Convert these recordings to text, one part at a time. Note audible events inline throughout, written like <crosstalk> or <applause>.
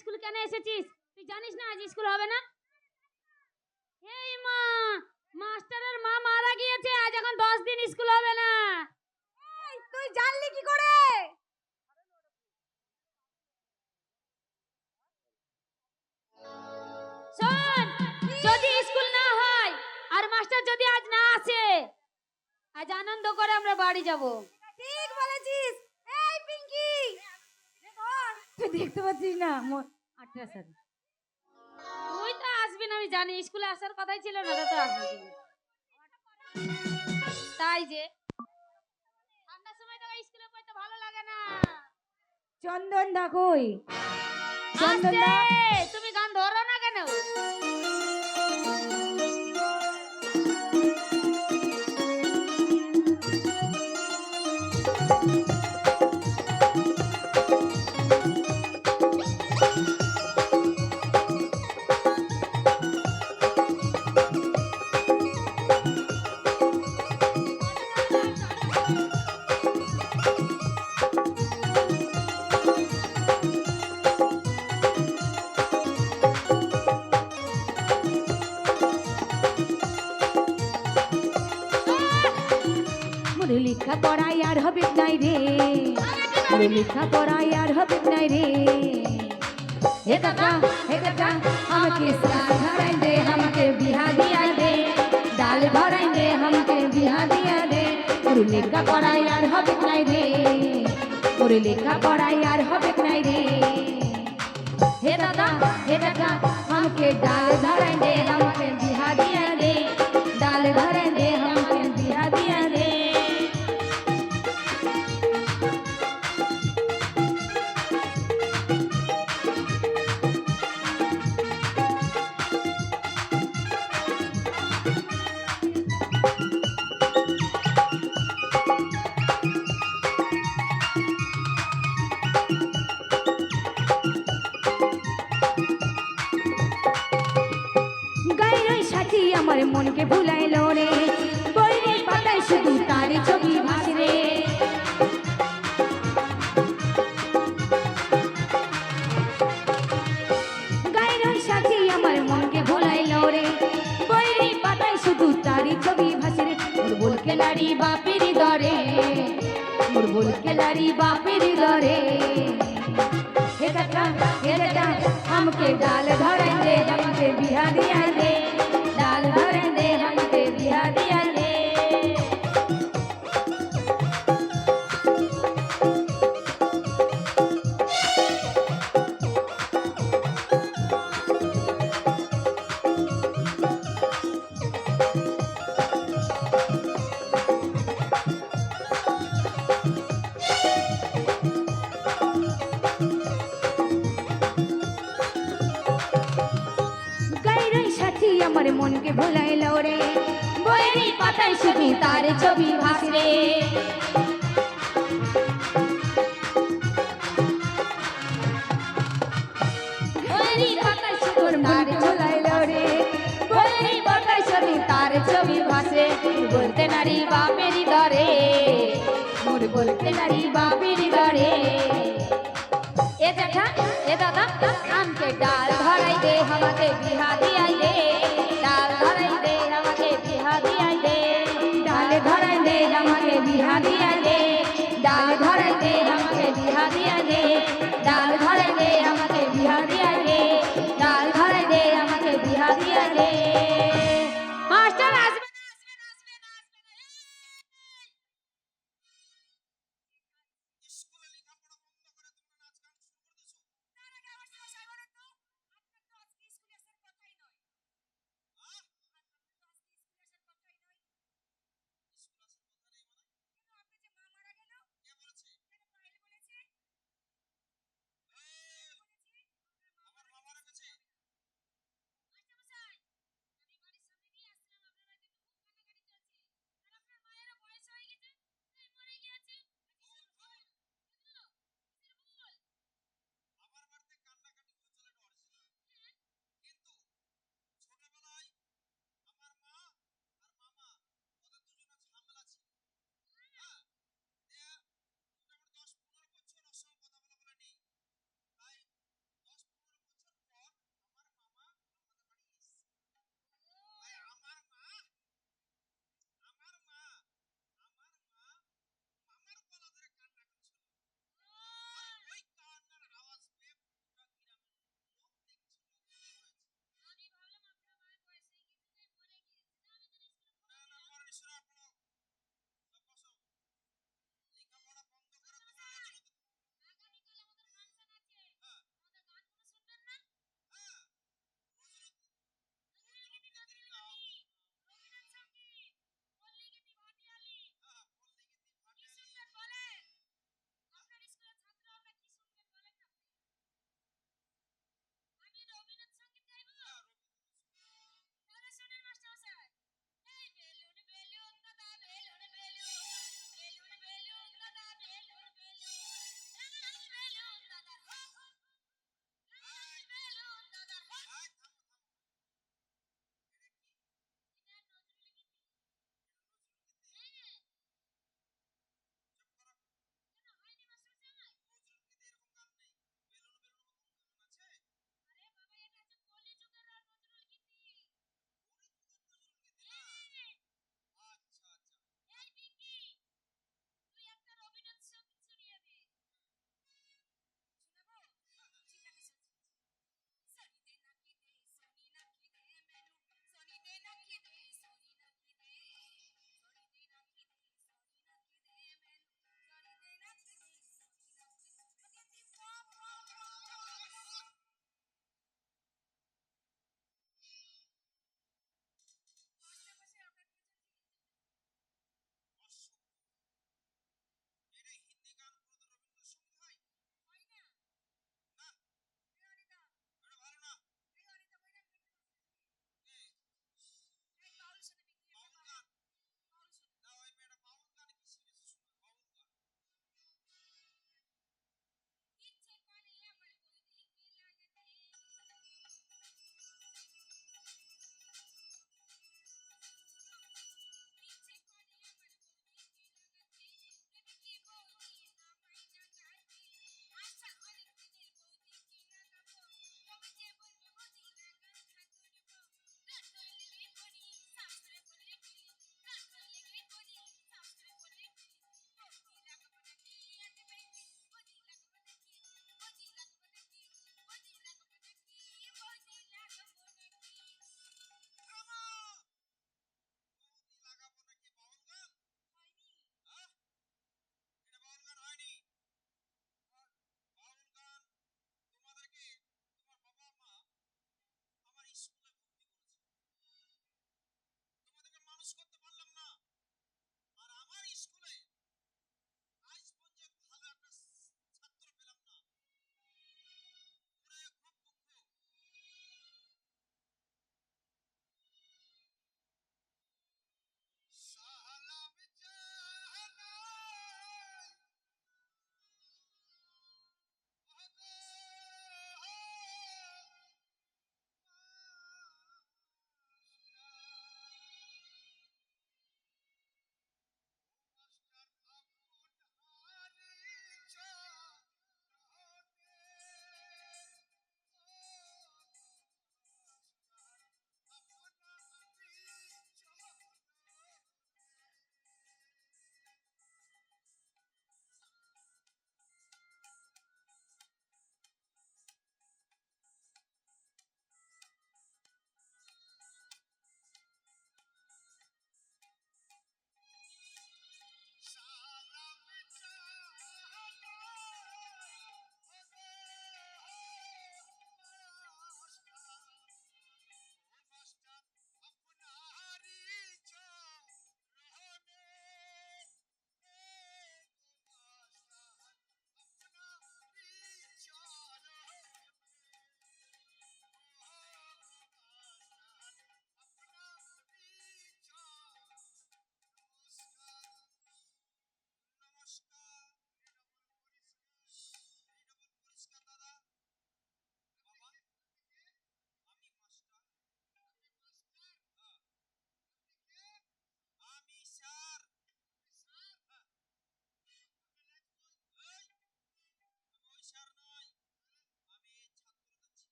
School কেন এসেছিস? তুই জানিস না আজ স্কুল হবে না? এই মা মাস্টারের মা মারা গিয়েছে আজ এখন দশ দিন স্কুল হবে না। তুই জানলি কি করে? শোন যদি স্কুল না হয় আর মাস্টার যদি আজ না আসে আজ আনন্দ করে আমরা বাড়ি যাব। তুই <laughs> দেখতে পাচ্ছিস না আটটা সাথে তুই তো আসবি না আমি জানি স্কুলে আসার কথাই ছিল না তো আসবি তাই যে ঠান্ডার সময় তো স্কুলে পড়তে ভালো লাগে না। চন্দন দা কই? চন্দন দা তুমি হবে লেখা পড়ায় আর হবে নাই রে। হে কাকা হে কাকা, আমাকে সাল ধরাই দে, আমাকে বিহা দিয়া দে। ডাল ভরাই দে, আমাকে বিহা দিয়া দে। ওর লেখা পড়ায় আর হবে নাই রে। ওর লেখা পড়ায় আর হবে নাই রে। হে দাদা হে দাদা আমাকে ডাল ধরাই দে, আমাকে বলকে লাড়ি বাপের দরে মোর বলকে লাড়ি বাপের দরে हे काका हे दादा हमके डाल धरे दे हमके बिहा दिया दे डाल धरे दे हमके बिहा মনকে ভুলাইলো রে। বইয়েরই পাতায় শুধু তার ছবি ভাসরে তার ছবি ভাসে বলতে নারী বাপেরই দরে, মোর বলতে নারী বাপেরই দরে। এ দেখা এ দাদা, আমকে ডাল ধরাই দে আমাকে বিহা দিয়াই দে দিয়া দে ডাল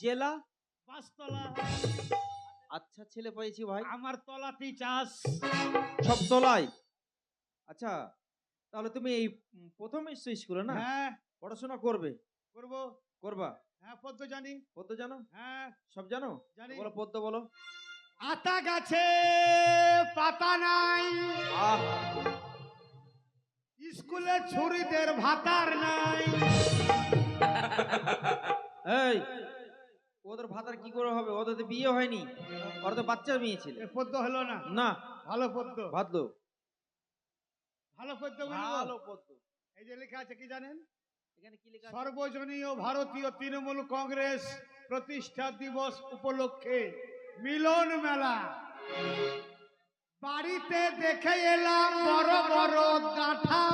জেলা পাঁচতলা। আচ্ছা ছেলে পেয়েছি ভাই। আমার তলাতেই চাষ সব তলায়? আচ্ছা তাহলে তুমি এই প্রথম এসছো স্কুলে না? হ্যাঁ। পড়াশোনা করবে? করব। করবা? হ্যাঁ পদ্ম জানি। পদ্য জানো? হ্যাঁ। সব জানো? জানি। বলো পদ্ম বলো। আতা গাছে পাতা নাই। স্কুলে ছুরিদের ভাতার নাই। এই ওদের ভাতার কি করে হবে? ওদের তো বিয়ে হয়নি। ওরা তো বাচ্চা মেয়ে ছিল পদ্য হলো না? না। ভালো পদ্য। ভাদলো ভালো পদ্য ভালো পদ্য। এই যে লেখা আছে কি জানেন? এখানে কি লেখা সর্বজনীয় ভারতীয় তৃণমূল কংগ্রেস প্রতিষ্ঠা দিবস উপলক্ষে মিলন মেলা। বাড়িতে দেখে এলাম বড় বড় গাঠা।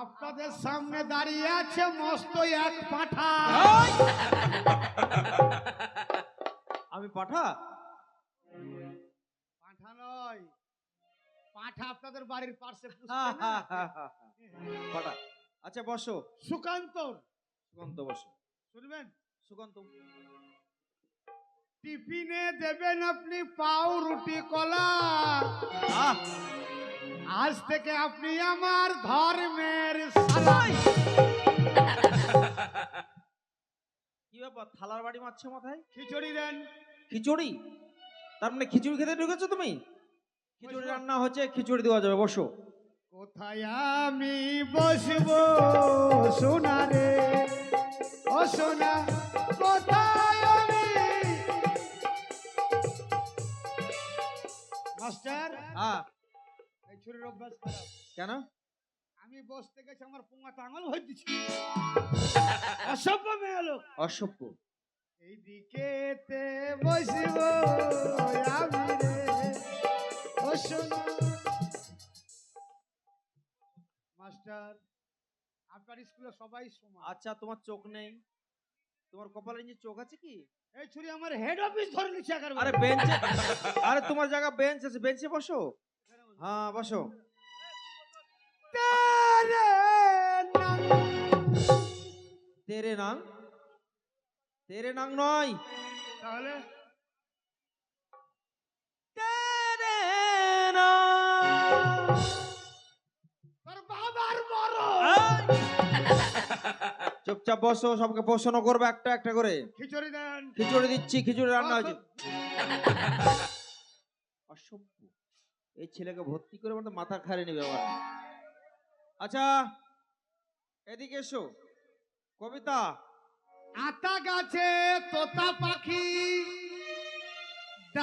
আপনাদের সামনে দাঁড়িয়ে আছে মস্ত এক পাঠা। <laughs> আমি পাঠা? পাঠা নয়। পাঠা আপনাদের বাড়ির পাশে। <laughs> পাঠা। আচ্ছা বসো। সুকান্ত। সুকান্ত বসো। শুনবেন? সুকান্ত। টিফিনে দেবেন আপনি পাউ রুটি কলা আজ থেকে আপনি আমার ধর্মের কি ব্যাপার থালার বাড়ি মারছে মাথায়? খিচুড়ি দেন। খিচুড়ি? তার মানে খিচুড়ি খেতে ঢুকেছো তুমি? খিচুড়ি রান্না হচ্ছে খিচুড়ি দেওয়া যাবে বসো। কোথায় আমি বসবো সোনা রে? ও সোনা কোথায় আমি? মাস্টার? হ্যাঁ। ছুরির অভ্যাস খারাপ। কেন? আমি বসতে গেছি আমার পোঙা টাঙল হয়ে দিচ্ছি। অসভ্য মেয়ে লোক। অসভ্য। এই দিকেতে বসব আমি রে ও মাস্টার আপনার স্কুলে সবাই সমান। আচ্ছা তোমার চোখ নেই। তোমার কপালে যে চোখ আছে কি? এই ছুরি আমার হেড অফিস ধরে নিচ্ছে আরে বেঞ্চে আরে তোমার জায়গা বেঞ্চ আছে বেঞ্চে বসো। হ্যাঁ বসো। তেরে নাং। তেরে নাং নয়। তাহলে? চুপচাপ বসো সবকে প্রশ্ন করবে একটা একটা করে। খিচুড়ি দেন। খিচুড়ি দিচ্ছি খিচুড়ি রান্না হয়েছে। অসভ্য। এই ছেলেকে ভর্তি করে মানে মাথা খারে নেবে আবার আচ্ছা এদিকে এসো। কবিতা। আতা গাছে তোতা পাখি।